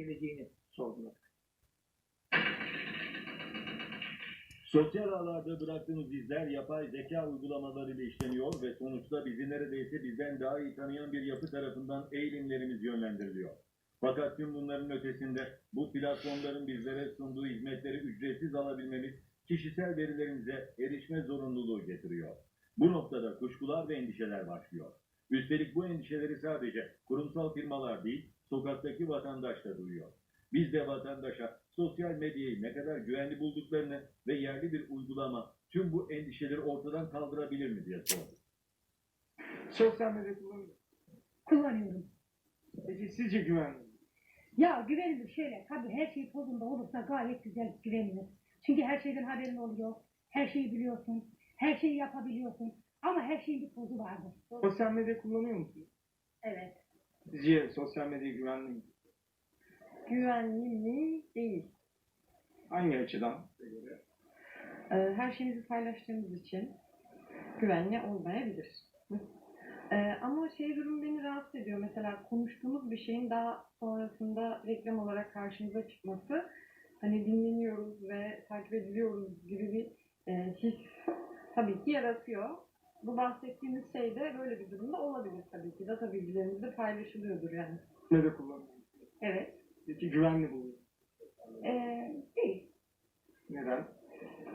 geleceğini sorguladık. Sosyal ağlarda bıraktığımız izler yapay zeka uygulamalarıyla işleniyor ve sonuçta bizi neredeyse bizden daha iyi tanıyan bir yapı tarafından eğilimlerimiz yönlendiriliyor. Fakat tüm bunların ötesinde bu platformların bizlere sunduğu hizmetleri ücretsiz alabilmemiz kişisel verilerimize erişme zorunluluğu getiriyor. Bu noktada kuşkular ve endişeler başlıyor. Üstelik bu endişeleri sadece kurumsal firmalar değil, sokaktaki vatandaş da duyuyor. Biz de vatandaşa sosyal medyayı ne kadar güvenli bulduklarını ve yerli bir uygulama tüm bu endişeleri ortadan kaldırabilir mi diye sorduk. Sosyal medya kullanıyor. Kullanıyorum. Peki sizce güvenli mi? Ya güvenilir şöyle. Tabii her şey tozunda olursa gayet güzel güvenilir. Çünkü her şeyden haberin oluyor. Her şeyi biliyorsun. Her şeyi yapabiliyorsun. Ama her şeyin bir tozu vardır. Sosyal medya kullanıyor musunuz? Evet. Sizce sosyal medya güvenli mi? Güvenli mi? Değil. Hangi açıdan? Ee, her şeyimizi paylaştığımız için güvenli olmayabilir. Ee, ama şey durum beni rahatsız ediyor. Mesela konuştuğumuz bir şeyin daha sonrasında reklam olarak karşımıza çıkması. Hani dinleniyoruz ve takip ediliyoruz gibi bir e, his tabii ki yaratıyor. Bu bahsettiğimiz şey de böyle bir durumda olabilir tabii ki. Data bilgilerimiz de paylaşılıyordur yani. Medya kullanıyor. Evet. Peki güvenli buluyor. Ee, değil. Neden?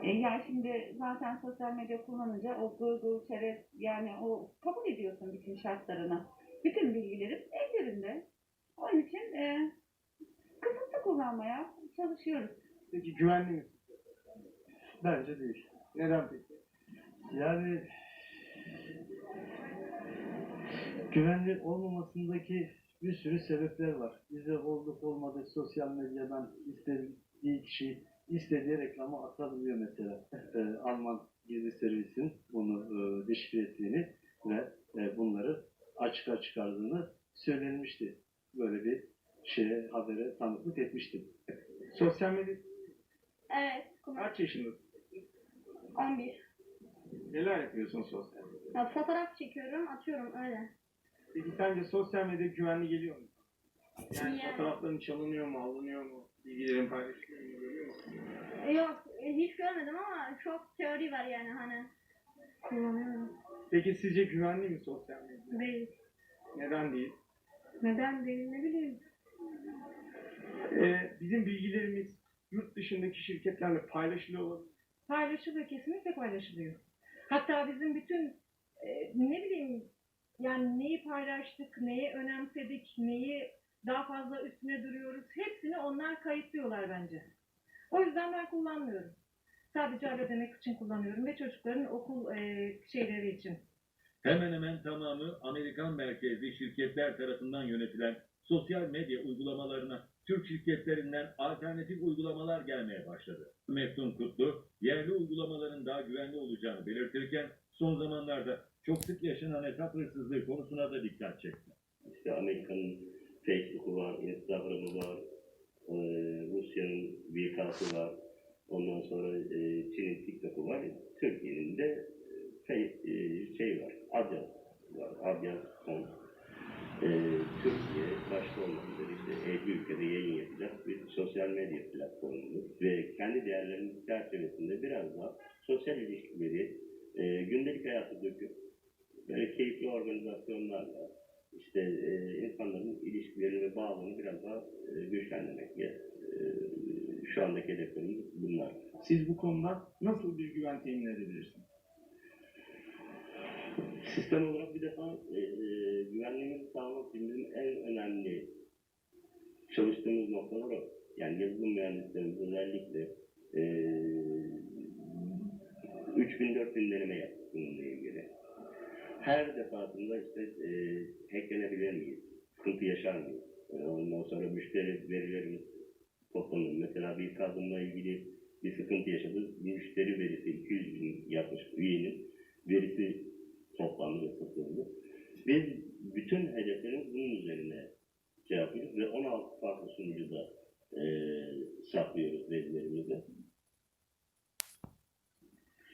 E, yani şimdi zaten sosyal medya kullanınca o Google, Çerez yani o kabul ediyorsun bütün şartlarını. Bütün bilgilerim ellerinde. Onun için e, kısıtlı kullanmaya çalışıyoruz. Peki güvenli mi? Bence değil. Neden peki? Yani güvenli olmamasındaki bir sürü sebepler var. Bize olduk olmadık sosyal medyadan istediği kişi istediği reklamı atabiliyor mesela. Ee, Alman gizli servisin bunu e, deşifre ettiğini ve e, bunları açığa çıkardığını söylenmişti. Böyle bir şeye habere tanıklık etmiştim. Sosyal medya Evet. kaç yaşındasın? 11. Neler yapıyorsun sosyal medyada? Ya, fotoğraf çekiyorum, atıyorum öyle. Peki sence sosyal medya güvenli geliyor mu? Yani Yani- fotoğrafların çalınıyor mu, alınıyor mu? Bilgilerin paylaşılıyor mu? Görüyor musun? Yok, hiç görmedim ama çok teori var yani hani. Kullanıyorum. Peki sizce güvenli mi sosyal medya? Değil. Neden değil? Neden değil ne bileyim. Ee, bizim bilgilerimiz yurt dışındaki şirketlerle paylaşılıyor olabilir. Paylaşılıyor. Kesinlikle paylaşılıyor. Hatta bizim bütün e, ne bileyim yani neyi paylaştık, neyi önemsedik, neyi daha fazla üstüne duruyoruz. Hepsini onlar kayıtlıyorlar bence. O yüzden ben kullanmıyorum. Sadece ödemek için kullanıyorum ve çocukların okul e, şeyleri için. Hemen hemen tamamı Amerikan merkezli şirketler tarafından yönetilen sosyal medya uygulamalarına Türk şirketlerinden alternatif uygulamalar gelmeye başladı. Meftun Kutlu, yerli uygulamaların daha güvenli olacağını belirtirken son zamanlarda çok sık yaşanan hesap hırsızlığı konusuna da dikkat çekti. İşte Amerika'nın Facebook'u var, Instagram'ı var, eee, Rusya'nın VK'sı var, ondan sonra eee, Çin'in TikTok'u var, Türkiye'nin de eee, eee, şey var, Adyas var, Adyas.com. Eee Türkiye başta olmak üzere işte 50 ülkede yayın yapacak bir sosyal medya platformudur ve kendi değerlerinin çerçevesinde biraz daha sosyal ilişkileri eee, gündelik hayatı döküp böyle keyifli organizasyonlarla işte e, insanların ilişkilerini ve bağlarını biraz daha e, güçlendirmek. E, şu andaki hedeflerimiz bunlar. Siz bu konuda nasıl bir güven temin edebilirsiniz? Sistem olarak bir defa e, e, güvenliğimizi sağlamak bizim en önemli çalıştığımız noktalar o. Yani yazılım mühendislerimiz özellikle e, 3000-4000 deneme yaptık bununla ilgili. Her defasında işte e, hacklenebilir miyiz? Sıkıntı yaşar mıyız? E, ondan sonra müşteri verilerimiz toplanır. Mesela bir kadınla ilgili bir sıkıntı yaşadı. Müşteri verisi 200 bin yaklaşık üyenin verisi toplandı ve. Biz bütün hedeflerimiz bunun üzerine şey ve 16 farklı sunucuda e, saklıyoruz verilerimizi.